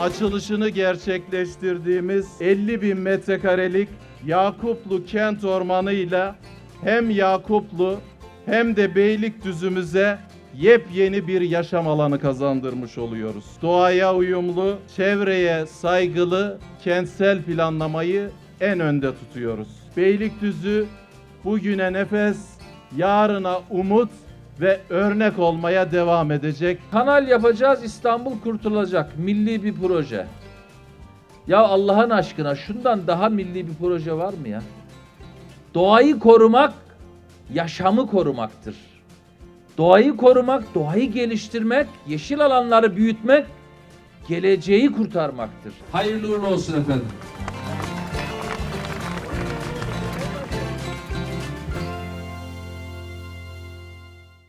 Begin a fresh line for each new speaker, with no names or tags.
açılışını gerçekleştirdiğimiz 50 bin metrekarelik Yakuplu kent ormanıyla hem Yakuplu hem de Beylikdüzü'müze yepyeni bir yaşam alanı kazandırmış oluyoruz. Doğaya uyumlu, çevreye saygılı kentsel planlamayı en önde tutuyoruz. Beylikdüzü bugüne nefes, yarına umut ve örnek olmaya devam edecek.
Kanal yapacağız İstanbul kurtulacak. Milli bir proje. Ya Allah'ın aşkına şundan daha milli bir proje var mı ya? Doğayı korumak yaşamı korumaktır. Doğayı korumak, doğayı geliştirmek, yeşil alanları büyütmek geleceği kurtarmaktır. Hayırlı uğurlu olsun efendim.